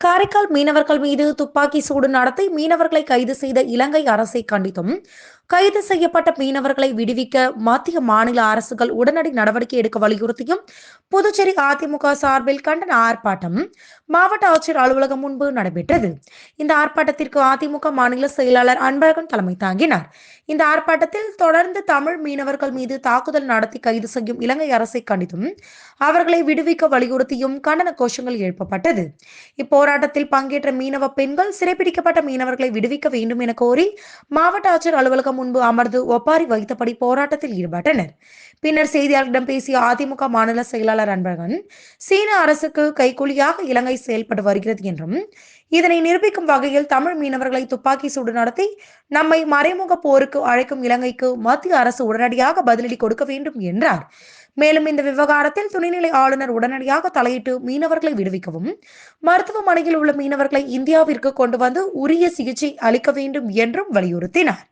காரைக்கால் மீனவர்கள் மீது துப்பாக்கி சூடு நடத்தி மீனவர்களை கைது செய்த இலங்கை அரசை கண்டித்தும் கைது செய்யப்பட்ட மீனவர்களை விடுவிக்க மத்திய மாநில அரசுகள் உடனடி நடவடிக்கை எடுக்க வலியுறுத்தியும் புதுச்சேரி அதிமுக சார்பில் கண்டன ஆர்ப்பாட்டம் மாவட்ட ஆட்சியர் அலுவலகம் முன்பு நடைபெற்றது. இந்த ஆர்ப்பாட்டத்திற்கு அதிமுக மாநில செயலாளர் அன்பழகன் தலைமை தாங்கினார். இந்த ஆர்ப்பாட்டத்தில் தொடர்ந்து தமிழ் மீனவர்கள் மீது தாக்குதல் நடத்தி கைது செய்யும் இலங்கை அரசை கண்டித்தும் அவர்களை விடுவிக்க வலியுறுத்தியும் கண்டன கோஷங்கள் எழுப்பப்பட்டது. இப்போராட்டத்தில் பங்கேற்ற மீனவ பெண்கள் சிறைப்பிடிக்கப்பட்ட மீனவர்களை விடுவிக்க வேண்டும் என கோரி மாவட்ட ஆட்சியர் அலுவலகம் முன்பு அமர்ந்து ஒப்பாரி வைத்தபடி போராட்டத்தில் ஈடுபட்டனர். பின்னர் செய்தியாளர்களிடம் பேசிய அதிமுக மாநில செயலாளர் அன்பழகன் சீன அரசுக்கு கைக்கூலியாக இலங்கை செயல்பட்டு வருகிறது என்றும் இதனை நிரூபிக்கும் வகையில் தமிழ் மீனவர்களை துப்பாக்கி சூடு நடத்தி நம்மை மறைமுக போருக்கு அழைக்கும் இலங்கைக்கு மத்திய அரசு உடனடியாக பதிலடி கொடுக்க வேண்டும் என்றார். மேலும் இந்த விவகாரத்தில் துணைநிலை ஆளுநர் உடனடியாக தலையிட்டு மீனவர்களை விடுவிக்கவும் மருத்துவமனையில் உள்ள மீனவர்களை இந்தியாவிற்கு கொண்டு வந்து உரிய சிகிச்சை அளிக்க வேண்டும் என்றும் வலியுறுத்தினார்.